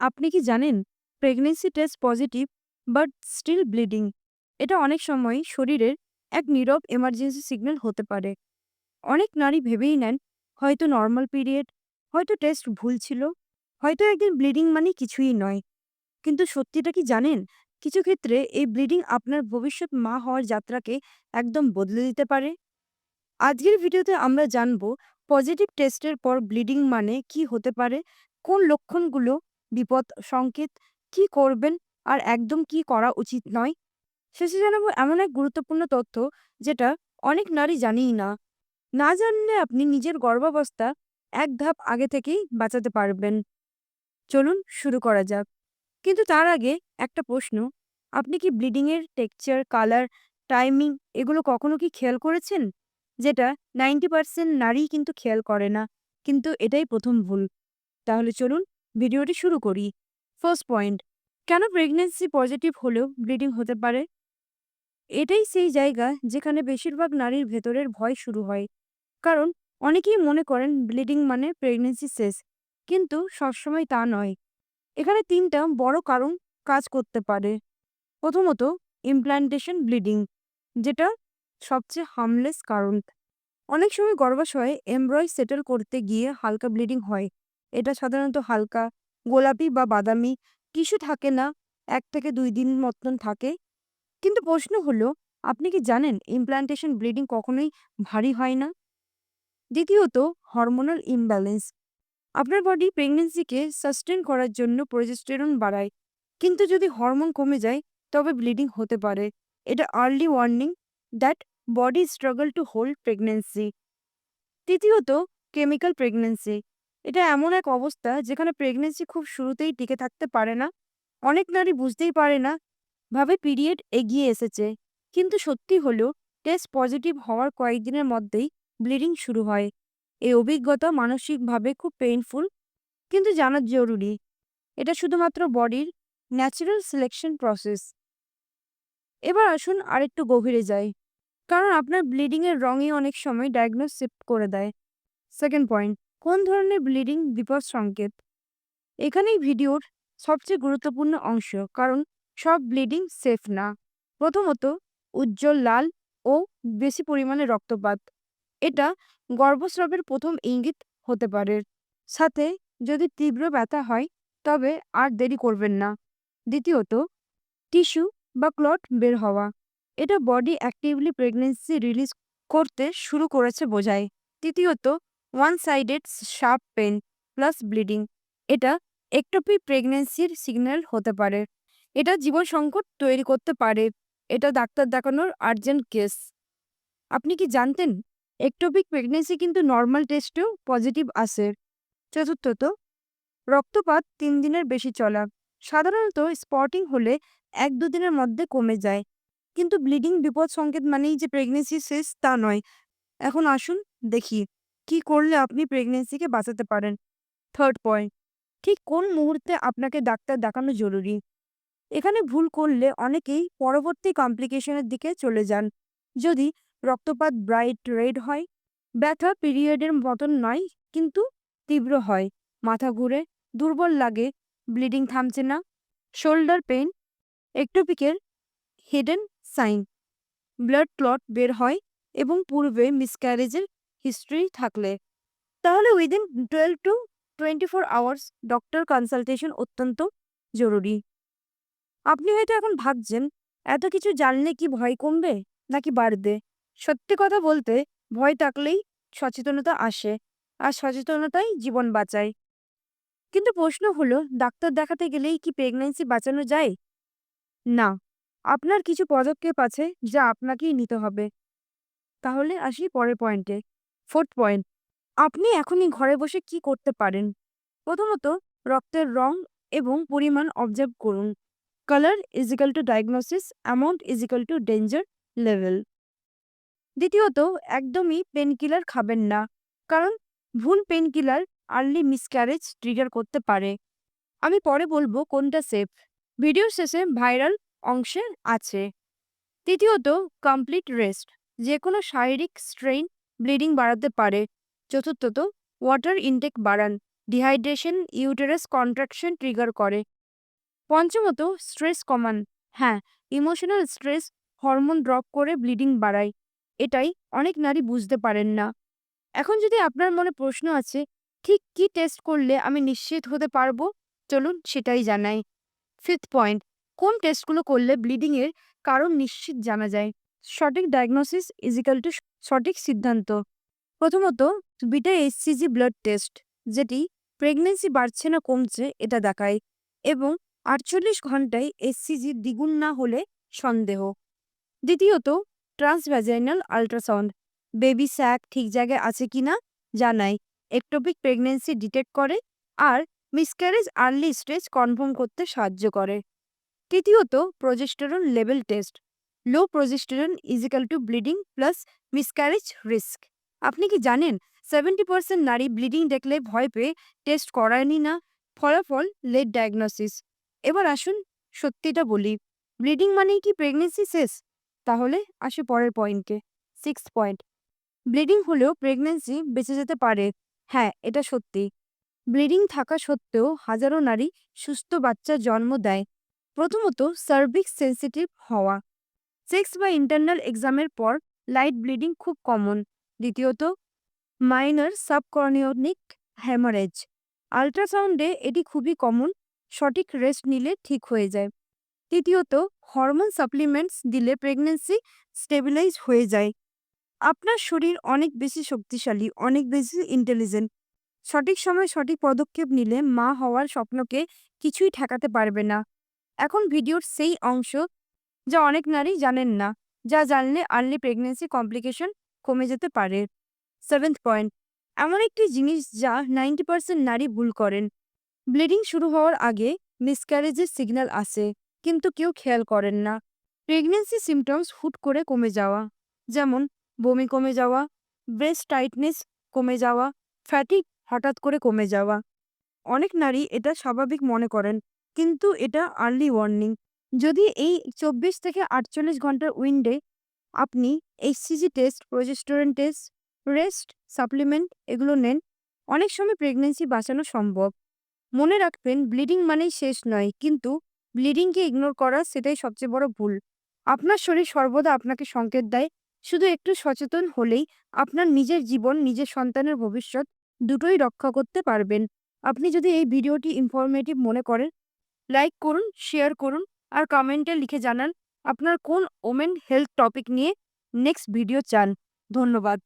আপনি কি জানেন pregnancy test positive but still bleeding এটা অনেক সময় শরীরের এক নীরব এমার্জেন্সি সিগন্যাল হতে পারে। অনেক নারী ভেবেই নেন, হয়তো নর্মাল পিরিয়ড হয়তো টেস্ট ভুল ছিল, হয়তো একদিন ব্লিডিং মানে কিছুই নয়। কিন্তু সত্যিটা কি জানেন? কিছু ক্ষেত্রে এই ব্লিডিং আপনার ভবিষ্যৎ মা হওয়ার যাত্রাকে একদম বদলে দিতে পারে। আজকের ভিডিওতে আমরা জানব পজিটিভ টেস্টের পর ব্লিডিং মানে কি হতে পারে, কোন লক্ষণগুলো বিপদ সংকেত কি করবেন আর একদম কি করা উচিত নয়? শেষে জানাব এমন এক গুরুত্বপূর্ণ তথ্য যেটা অনেক নারী জানেই না। না জানলে আপনি নিজের গর্ভাবস্থা এক ধাপ আগে থেকেই বাঁচাতে পারবেন। চলুন শুরু করা যাক। কিন্তু তার আগে একটা প্রশ্ন, আপনি কি ব্লিডিংয়ের টেক্সচার, কালার, টাইমিং এগুলো কখনো কি খেয়াল করেছেন? যেটা নাইনটি পার্সেন্ট নারী কিন্তু খেয়াল করে না। কিন্তু এটাই প্রথম ভুল। তাহলে চলুন ভিডিওটি শুরু করি। ফার্স্ট পয়েন্ট, কেন প্রেগনেন্সি পজিটিভ হলেও ব্লিডিং হতে পারে? এটাই সেই জায়গা যেখানে বেশিরভাগ নারীর ভেতরের ভয় শুরু হয়। কারণ অনেকেই মনে করেন ব্লিডিং মানে প্রেগনেন্সি শেষ, কিন্তু সবসময় তা নয়। এখানে তিনটা বড় কারণ কাজ করতে পারে। প্রথমত ইমপ্ল্যান্টেশন ব্লিডিং যেটা সবচেয়ে হার্মলেস কারণ। অনেক সময় গর্ভাশয়ে এমব্রয় সেটেল করতে গিয়ে হালকা ব্লিডিং হয়। এটা সাধারণত হালকা, গোলাপি বা বাদামি, কিছু থাকে না, এক থেকে দুই দিন মতন থাকে। কিন্তু প্রশ্ন হলো, আপনি কি জানেন ইমপ্ল্যান্টেশন ব্লিডিং কখনোই ভারী হয় না? দ্বিতীয়ত হরমোনাল ইমব্যালেন্স আপনার বডি প্রেগনেন্সিকে সাস্টেন করার জন্য প্রজেস্টেরন বাড়ায়। কিন্তু যদি হরমোন কমে যায়, তবে ব্লিডিং হতে পারে। এটা early warning that body struggle to hold pregnancy তৃতীয়ত কেমিক্যাল প্রেগনেন্সি এটা এমন এক অবস্থা যেখানে প্রেগনেন্সি খুব শুরুতেই টিকে থাকতে পারে না। অনেক নারী বুঝতেই পারে না ভাবে পিরিয়ড এগিয়ে এসেছে। কিন্তু সত্যি হলেও টেস্ট পজিটিভ হওয়ার কয়েকদিনের মধ্যেই ব্লিডিং শুরু হয়। এই অভিজ্ঞতা মানসিকভাবে খুব পেইনফুল কিন্তু জানা জরুরি। এটা শুধুমাত্র বডির ন্যাচারাল সিলেকশন প্রসেস এবার আসুন আরেকটু গভীরে যাই। কারণ আপনার ব্লিডিংয়ের রঙই অনেক সময় ডায়াগনোস শিফট করে দেয়। সেকেন্ড পয়েন্ট কোন ধরনের ব্লিডিং বিপদ সংকেত? এখানেই ভিডিওর সবচেয়ে গুরুত্বপূর্ণ অংশ, কারণ সব ব্লিডিং সেফ না। প্রথমত, উজ্জ্বল লাল ও বেশি পরিমাণে রক্তপাত। এটা গর্ভস্রাবের প্রথম ইঙ্গিত হতে পারে। সাথে, যদি তীব্র ব্যথা হয়, তবে আর দেরি করবেন না। দ্বিতীয়ত, টিস্যু বা ক্লট বের হওয়া। এটা বডি অ্যাক্টিভলি প্রেগনেন্সি রিলিজ করতে শুরু করেছে বোঝায়। তৃতীয়ত one sided sharp pain plus bleeding এটা একটোপি প্রেগনেন্সির সিগন্যাল হতে পারে। এটা জীবন সংকট তৈরি করতে পারে। এটা ডাক্তার দেখানোর আর্জেন্ট কেস আপনি কি জানতেন? একটোপিক প্রেগনেন্সি কিন্তু নর্মাল টেস্টেও পজিটিভ আসে। চতুর্থত, রক্তপাত তিন দিনের বেশি চলা। সাধারণত স্পটিং হলে এক দুদিনের মধ্যে কমে যায়। কিন্তু ব্লিডিং বিপদ সংকেত মানেই যে প্রেগনেন্সি শেষ তা নয়। এখন আসুন দেখি। কি করলে আপনি প্রেগনেন্সিকে বাঁচাতে পারেন? থার্ড পয়েন্ট ঠিক কোন মুহূর্তে আপনাকে ডাক্তার দেখানো জরুরি? এখানে ভুল করলে অনেকেই পরবর্তী কমপ্লিকেশনের দিকে চলে যান। যদি রক্তপাত ব্রাইট রেড হয়, ব্যথা পিরিয়ডের মতন নয়, কিন্তু তীব্র হয়। মাথা ঘুরে, দুর্বল লাগে ব্লিডিং থামছে না শোল্ডার পেইন একটোপিকের হিডেন সাইন ব্লাড ক্লট বের হয় এবং পূর্বে মিসক্যারেজের হিস্ট্রি থাকলে। তাহলে within twelve to twenty four hours doctor consultation অত্যন্ত জরুরি। আপনি হয়তো এখন ভাবছেন, এত কিছু জানলে কি ভয় কমবে নাকি বাড়বে? সত্যি কথা বলতে ভয় থাকলেই সচেতনতা আসে আর সচেতনতাই জীবন বাঁচায়। কিন্তু প্রশ্ন হলো, ডাক্তার দেখাতে গেলেই কি প্রেগন্যান্সি বাঁচানো যায়? না, আপনার কিছু পদক্ষেপ আছে যা আপনাকেই নিতে হবে। তাহলে আসি পরের পয়েন্টে ফোর্থ পয়েন্ট। আপনি এখনই ঘরে বসে কি করতে পারেন? প্রথমত, রক্তের রং এবং পরিমাণ অবজার্ভ করুন। Colour equal to diagnosis amount equal to danger level দ্বিতীয়ত, একদমই পেনকিলার খাবেন না, কারণ ভুল পেনকিলার আর্লি মিসক্যারেজ ট্রিগার করতে পারে। আমি পরে বলব কোনটা সেফ ভিডিও শেষে ভাইরাল অংশে আছে। তৃতীয়ত কমপ্লিট রেস্ট যে কোনো শারীরিক স্ট্রেইন ব্লিডিং বাড়াতে পারে। চতুর্থত, ওয়াটার ইনটেক বাড়ান। ডিহাইড্রেশন, ইউটেরাস কন্ট্রাকশন ট্রিগার করে। পঞ্চমত, স্ট্রেস কমান। হ্যাঁ ইমোশনাল স্ট্রেস হরমোন ড্রপ করে ব্লিডিং বাড়ায়। এটাই অনেক নারী বুঝতে পারেন না। এখন যদি আপনার মনে প্রশ্ন আছে, ঠিক কি টেস্ট করলে আমি নিশ্চিত হতে পারব? চলুন সেটাই জানাই। ফিফথ পয়েন্ট, কোন টেস্টগুলো করলে ব্লিডিংয়ের কারণ নিশ্চিত জানা যায়? সঠিক ডায়াগনোসিস ইজিক্যাল টু সঠিক সিদ্ধান্ত। প্রথমত, বিটা এসসিজি ব্লাড টেস্ট যেটি প্রেগনেন্সি বাড়ছে না কমছে, এটা দেখায় এবং আটচল্লিশ ঘন্টায় এসসিজি দ্বিগুণ না হলে সন্দেহ। দ্বিতীয়ত ট্রান্সভ্যাজাইনাল আল্ট্রাসাউন্ড বেবি স্যাক ঠিক জায়গায় আছে কিনা জানায়। একটোপিক প্রেগনেন্সি ডিটেক্ট করে আর মিসক্যারেজ আর্লি স্টেজ কনফার্ম করতে সাহায্য করে। তৃতীয়ত progesterone level test low progesterone equal to bleeding plus miscarriage risk আপনি কি জানেন সেভেন্টি পার্সেন্ট নারী ব্লিডিং দেখলে ভয় পেয়ে টেস্ট করায়নি না? ফলাফল লেট ডায়াগনোসিস এবার আসুন সত্যিটা বলি। ব্লিডিং মানেই কি প্রেগনেন্সি শেষ? তাহলে আসে পরের পয়েন্টে সিক্স পয়েন্ট ব্লিডিং হলেও প্রেগনেন্সি বেঁচে যেতে পারে। হ্যাঁ এটা সত্যি। ব্লিডিং থাকা সত্ত্বেও হাজারো নারী সুস্থ বাচ্চা জন্ম দেয়। প্রথমত সার্ভিক্স সেন্সিটিভ হওয়া। সেক্স বা ইন্টারনাল এক্সামের পর লাইট ব্লিডিং খুব কমন। দ্বিতীয়ত, মাইনার সাবকর্নিয়নিক হ্যামারেজ আল্ট্রাসাউন্ডে এটি খুবই কমন, সঠিক রেস্ট নিলে ঠিক হয়ে যায়। তৃতীয়ত, হরমোন সাপ্লিমেন্টস দিলে প্রেগনেন্সি স্টেবিলাইজ হয়ে যায়। আপনার শরীর অনেক বেশি শক্তিশালী, অনেক বেশি ইন্টেলিজেন্ট। সঠিক সময় সঠিক পদক্ষেপ নিলে মা হওয়ার স্বপ্নকে কিছুই ঠেকাতে পারবে না। এখন ভিডিওর সেই অংশ, যা অনেক নারী জানেন না। যা জানলে আর্লি প্রেগনেন্সি কমপ্লিকেশন কমে যেতে পারে। সেভেন্থ পয়েন্ট এমন একটি জিনিস যা নাইনটি পার্সেন্ট নারী ভুল করেন। ব্লিডিং শুরু হওয়ার আগে মিসক্যারেজের সিগন্যাল আসে, কিন্তু কেউ খেয়াল করেন না। প্রেগনেন্সি সিমটমস হুট করে কমে যাওয়া, যেমন বমি কমে যাওয়া ব্রেস্ট টাইটনেস কমে যাওয়া ফ্যাটিক হঠাৎ করে কমে যাওয়া। অনেক নারী এটা স্বাভাবিক মনে করেন, কিন্তু এটা আর্লি ওয়ার্নিং যদি এই চব্বিশ থেকে আটচল্লিশ ঘণ্টার উইন্ডে আপনি HCG test progesterone test rest supplement এগুলো নেন, অনেক সময় প্রেগনেন্সি বাঁচানো সম্ভব। মনে রাখবেন ব্লিডিং মানেই শেষ নয়, কিন্তু ব্লিডিংকে ইগনোর করা সেটাই সবচেয়ে বড় ভুল। আপনার শরীর সর্বদা আপনাকে সংকেত দেয়, শুধু একটু সচেতন হলেই আপনার নিজের জীবন, নিজের সন্তানের ভবিষ্যৎ দুটোই রক্ষা করতে পারবেন। আপনি যদি এই ভিডিওটি ইনফরমেটিভ মনে করেন লাইক করুন শেয়ার করুন আর কমেন্টে লিখে জানান আপনার কোন ওমেন হেলথ টপিক নিয়ে নেক্সট ভিডিও চান। ধন্যবাদ।